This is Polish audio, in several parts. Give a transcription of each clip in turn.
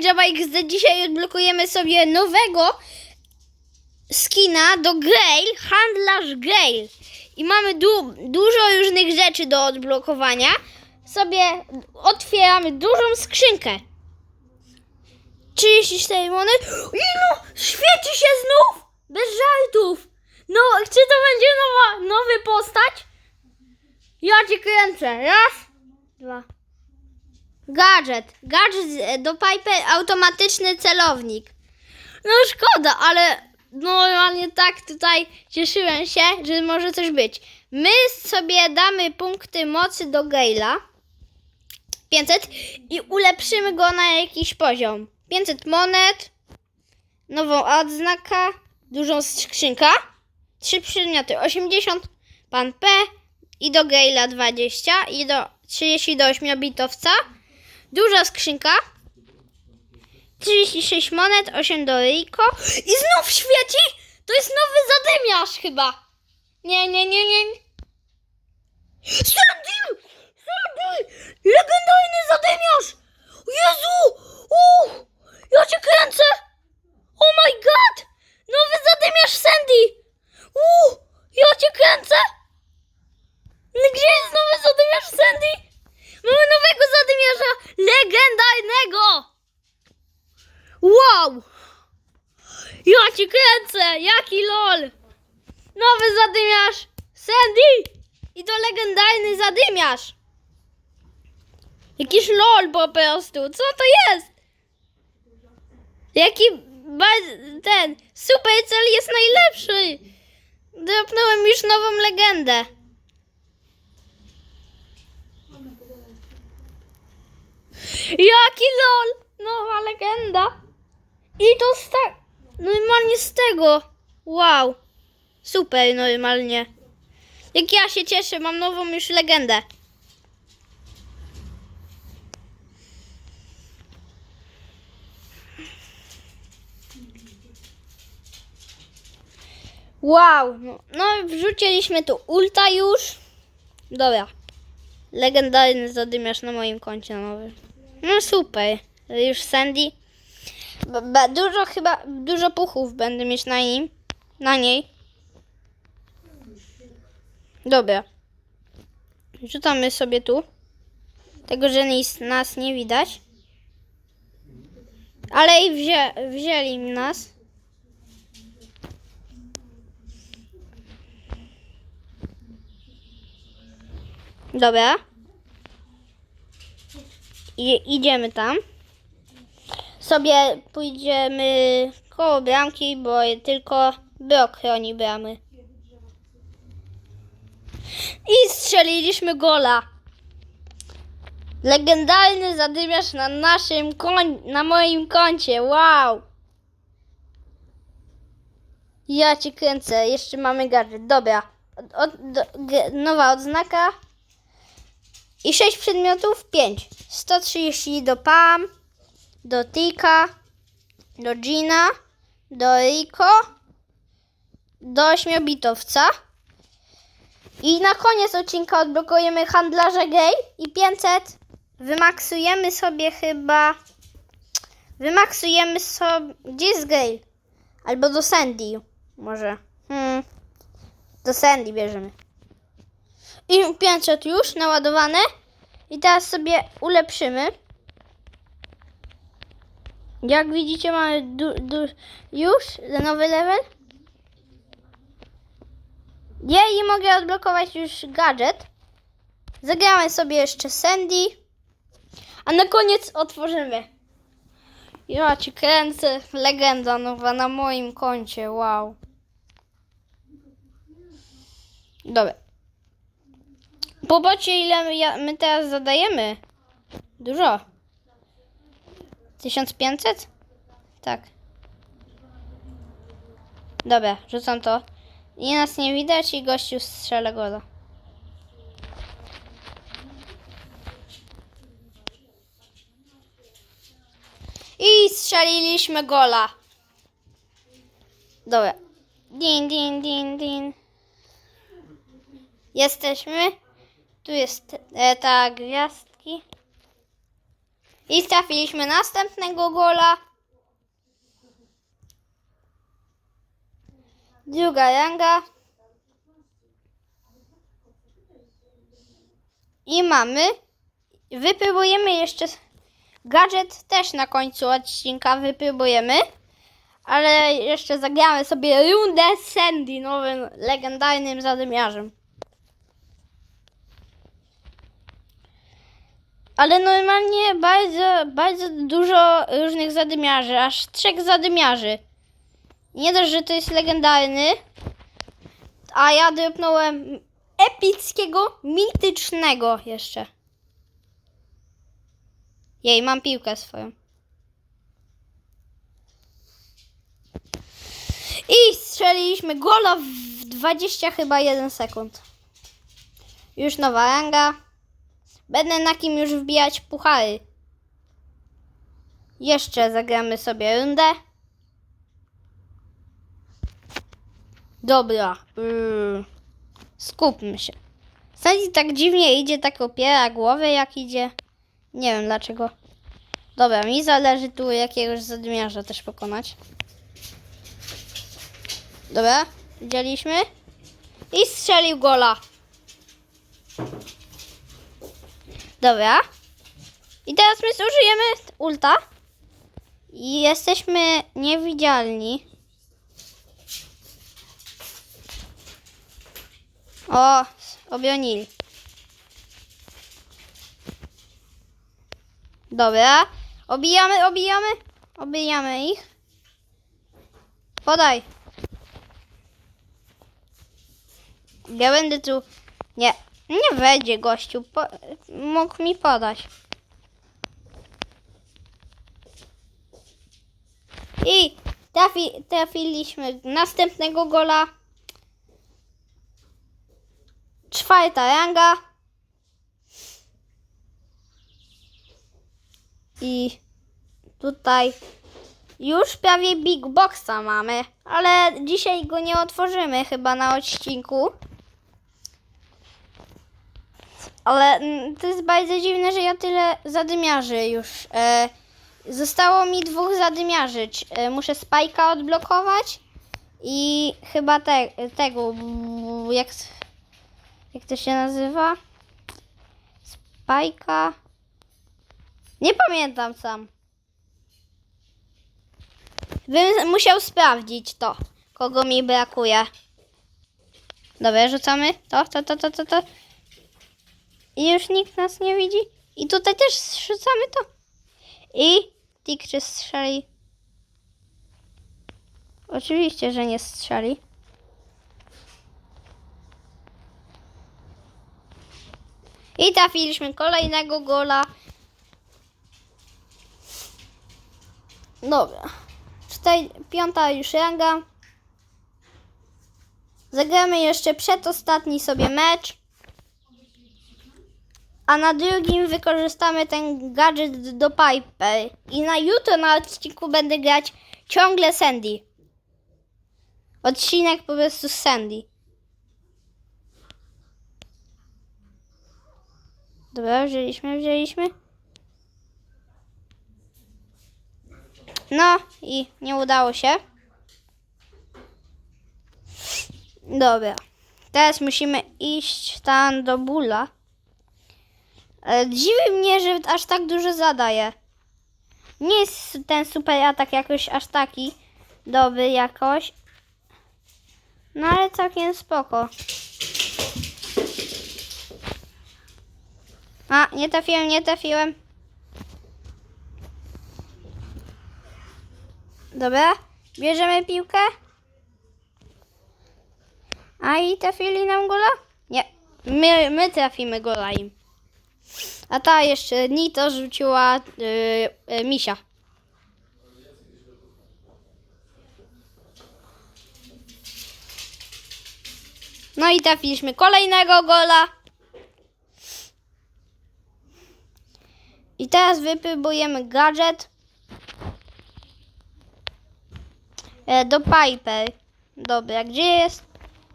Java XD. Dzisiaj odblokujemy sobie nowego skina do Gale, handlarz Gale. I mamy du dużo różnych rzeczy do odblokowania. Sobie otwieramy dużą skrzynkę. 34 monet. No, świeci się znów! Bez żartów! No, czy to będzie nowa, nowy postać? Ja cię kręcę. Raz, dwa. Gadżet. Gadżet do Piper, automatyczny celownik. No szkoda, ale normalnie tak tutaj cieszyłem się, że może coś być. My sobie damy punkty mocy do Gale'a. 500 i ulepszymy go na jakiś poziom. 500 monet, nową odznakę, dużą skrzynkę, trzy przedmioty, 80 pan P i do Gale'a 20 i do 30 do 8 bitowca, duża skrzynka, 36 monet, 8 do Rico i znów świeci! To jest nowy zadymiarz chyba. Nie, nie, nie, nie. Sandy! Sandy! Legendarny zadymiarz! Jezu! Uff! Ja cię kręcę! Oh my god! Nowy zadymiarz Sandy! Uff! Ja cię kręcę! No Gdzie jest nowy zadymiarz Sandy? Mamy nowego zadymiarza! Legendarnego! Wow! Cię kręcę! Jaki lol! Nowy zadymiarz! Sandy! I to legendarny zadymiarz! Jakiś lol po prostu! Co to jest? Jaki ten Supercell jest najlepszy! Dropnąłem już nową legendę. Jaki lol! Nowa legenda! I to z ta- normalnie z tego. Wow. Super normalnie. Jak ja się cieszę, mam nową już legendę. Wow. No, no wrzuciliśmy tu ulta już. Dobra. Legendarny zadymiarz na moim koncie nowy. No super. Już Sandy. Dużo chyba, dużo puchów będę mieć na nim, na niej. Dobra. Rzucamy sobie tu. Tego, że nic, nas nie widać. Ale i wzię, wzięli nas. Dobra. I, idziemy tam sobie pójdziemy koło bramki, bo tylko Brok chroni bramy. I strzeliliśmy gola. Legendarny zadymiarz na naszym koń, na moim koncie. Wow. Ja ci kręcę. Jeszcze mamy gadżet. Dobra. Od, od, do, nowa odznaka. I 6 przedmiotów. 5. 130 do Pam do Tika, do Gina, do Rico, do ośmiobitowca. I na koniec odcinka odblokujemy handlarza gay i 500 wymaksujemy sobie chyba wymaksujemy sobie gdzie jest? Albo do Sandy może. Hmm. Do Sandy bierzemy. I 500 już naładowane. I teraz sobie ulepszymy. Jak widzicie mamy du, du, już nowy level. Ja i mogę odblokować już gadżet. Zagramy sobie jeszcze Sandy. A na koniec otworzymy. Ja ci kręcę. Legenda nowa na moim koncie. Wow. Dobra. Popatrzcie ile my, ja- my teraz zadajemy. Dużo. 1500? Tak. Dobra, rzucam to. I nas nie widać i gościu strzela gola. I strzeliliśmy gola. Dobra. Din, din, din, din. Jesteśmy. Tu jest e, ta gwiazdki. I trafiliśmy następnego gola. Druga ranga. I mamy. Wypróbujemy jeszcze gadżet też na końcu odcinka wypróbujemy. Ale jeszcze zagramy sobie rundę Sandy, nowym legendarnym zadymiarzem. Ale normalnie bardzo, bardzo dużo różnych zadymiarzy, aż trzech zadymiarzy. Nie dość, że to jest legendarny, a ja dropnąłem epickiego, mitycznego jeszcze. Jej, mam piłkę swoją. I strzeliliśmy gola w 20 chyba 1 sekund. Już nowa ranga. Będę na kim już wbijać puchary. Jeszcze zagramy sobie rundę. Dobra. Yy. Skupmy się. Sandy tak dziwnie idzie, tak opiera głowę jak idzie. Nie wiem dlaczego. Dobra, mi zależy tu jakiegoś zadmiarza też pokonać. Dobra, widzieliśmy. I strzelił gola. Dobra. I teraz my zużyjemy ulta. I jesteśmy niewidzialni. O, obronili. Dobra. Obijamy, obijamy. Obijamy ich. Podaj. Ja będę tu... Nie. Nie wejdzie gościu. Po... Mógł mi podać. I trafi, trafiliśmy następnego gola. Czwarta ranga. I tutaj już prawie Big Boxa mamy, ale dzisiaj go nie otworzymy chyba na odcinku. Ale mm, to jest bardzo dziwne, że ja tyle zadymiarzy już. E, zostało mi dwóch zadymiarzy. E, muszę Spajka odblokować i chyba te, tego, jak, jak to się nazywa? Spajka. Nie pamiętam sam. Bym musiał sprawdzić to, kogo mi brakuje. Dobra, rzucamy to, to, to, to, to, to. I już nikt nas nie widzi. I tutaj też rzucamy to. I Tikrzy strzeli. Oczywiście, że nie strzeli. I trafiliśmy kolejnego gola. Dobra. Cztery, piąta już ranga. Zagramy jeszcze przedostatni sobie mecz. A na drugim wykorzystamy ten gadżet do Piper. I na jutro na odcinku będę grać ciągle Sandy. Odcinek po prostu z Sandy. Dobra, wzięliśmy, wzięliśmy. No i nie udało się. Dobra. Teraz musimy iść tam do bóla. Ale dziwi mnie, że aż tak dużo zadaje. Nie jest ten super atak jakoś aż taki dobry jakoś. No ale całkiem spoko. A, nie trafiłem, nie trafiłem. Dobra, bierzemy piłkę. A i trafili nam gola? Nie, my, my trafimy gola im. A ta jeszcze Nito rzuciła yy, misia. No i trafiliśmy kolejnego gola. I teraz wypróbujemy gadżet e, do Piper. Dobra, gdzie jest?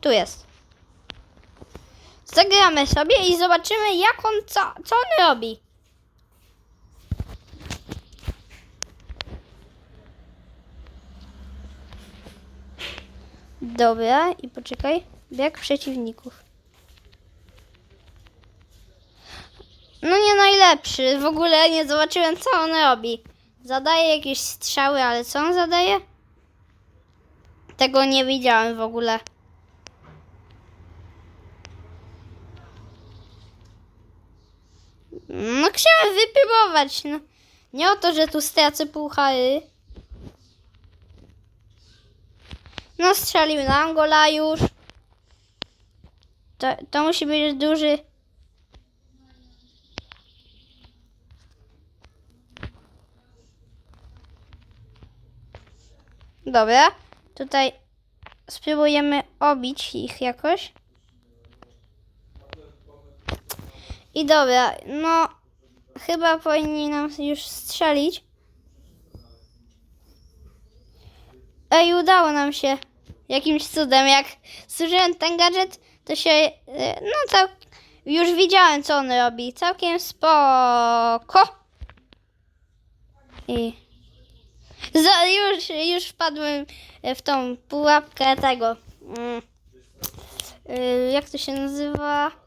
Tu jest. Zagramy sobie i zobaczymy, jak on, co, co on robi. Dobra, i poczekaj. Bieg przeciwników. No nie najlepszy. W ogóle nie zobaczyłem, co on robi. Zadaje jakieś strzały, ale co on zadaje? Tego nie widziałem w ogóle. No chciałem wypróbować. No. Nie o to, że tu stracę puchary. No strzelił na Angola już. To, to musi być duży. Dobra, tutaj spróbujemy obić ich jakoś. I dobra, no chyba powinni nam już strzelić. Ej, udało nam się. Jakimś cudem, jak zużyłem ten gadżet, to się, e, no cał, już widziałem co on robi. Całkiem spoko. I za, już, już wpadłem w tą pułapkę tego. Mm, y, jak to się nazywa?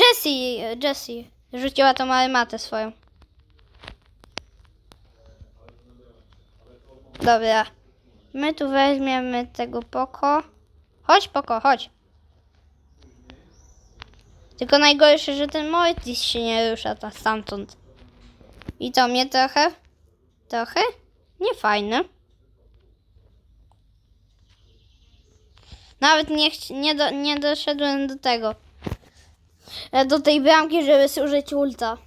Jessie, Jessie rzuciła tą armatę swoją. Dobra. My tu weźmiemy tego poko. Chodź poko, chodź. Tylko najgorsze, że ten Mortis się nie rusza ta stamtąd. I to mnie trochę, trochę nie fajne. Nawet nie, nie, do, nie doszedłem do tego. E, Do tej bramki, żeby zużyć ulta.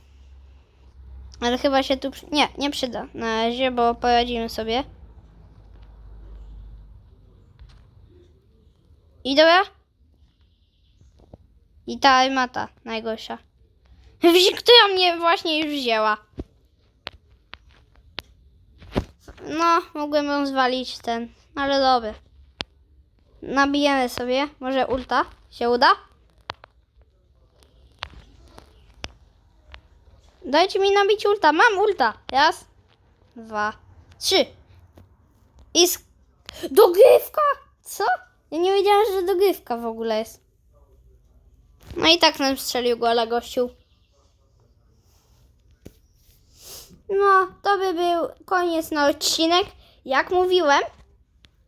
Ale chyba się tu. Nie, nie przyda na razie, bo poradzimy sobie. I dobra. I ta armata najgorsza. Która mnie właśnie już wzięła. No, mogłem ją zwalić ten, ale dobry. Nabijemy sobie. Może ulta się uda? Dajcie mi nabić ulta. Mam ulta. Raz, dwa, trzy. I sk- dogrywka? Co? Ja nie wiedziałam, że dogrywka w ogóle jest. No i tak nam strzelił gola gościu. No, to by był koniec na odcinek. Jak mówiłem,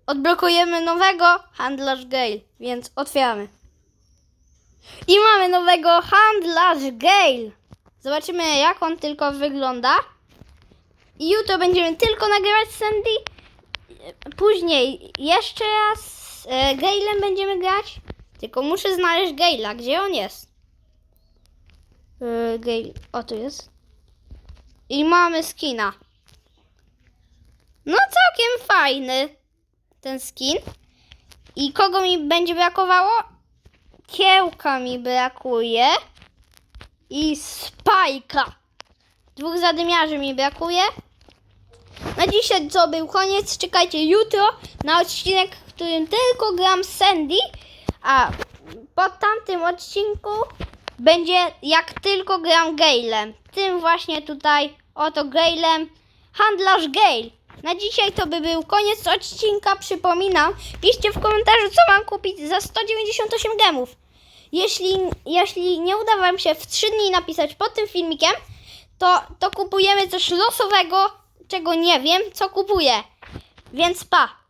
odblokujemy nowego handlarz Gale, więc otwieramy. I mamy nowego handlarz Gale. Zobaczymy, jak on tylko wygląda. I jutro będziemy tylko nagrywać Sandy. Później jeszcze raz e, Galem będziemy grać. Tylko muszę znaleźć Gale'a. Gdzie on jest? E, Gale. O, tu jest. I mamy skina. No całkiem fajny ten skin. I kogo mi będzie brakowało? Kiełka mi brakuje. I spajka. Dwóch zadymiarzy mi brakuje. Na dzisiaj to był koniec. Czekajcie jutro na odcinek, w którym tylko gram Sandy. A po tamtym odcinku będzie jak tylko gram Galem. Tym właśnie tutaj, oto Galem. Handlarz Gale. Na dzisiaj to by był koniec odcinka. Przypominam, piszcie w komentarzu, co mam kupić za 198 gemów. Jeśli, jeśli nie uda Wam się w 3 dni napisać pod tym filmikiem, to, to kupujemy coś losowego, czego nie wiem, co kupuję. Więc pa!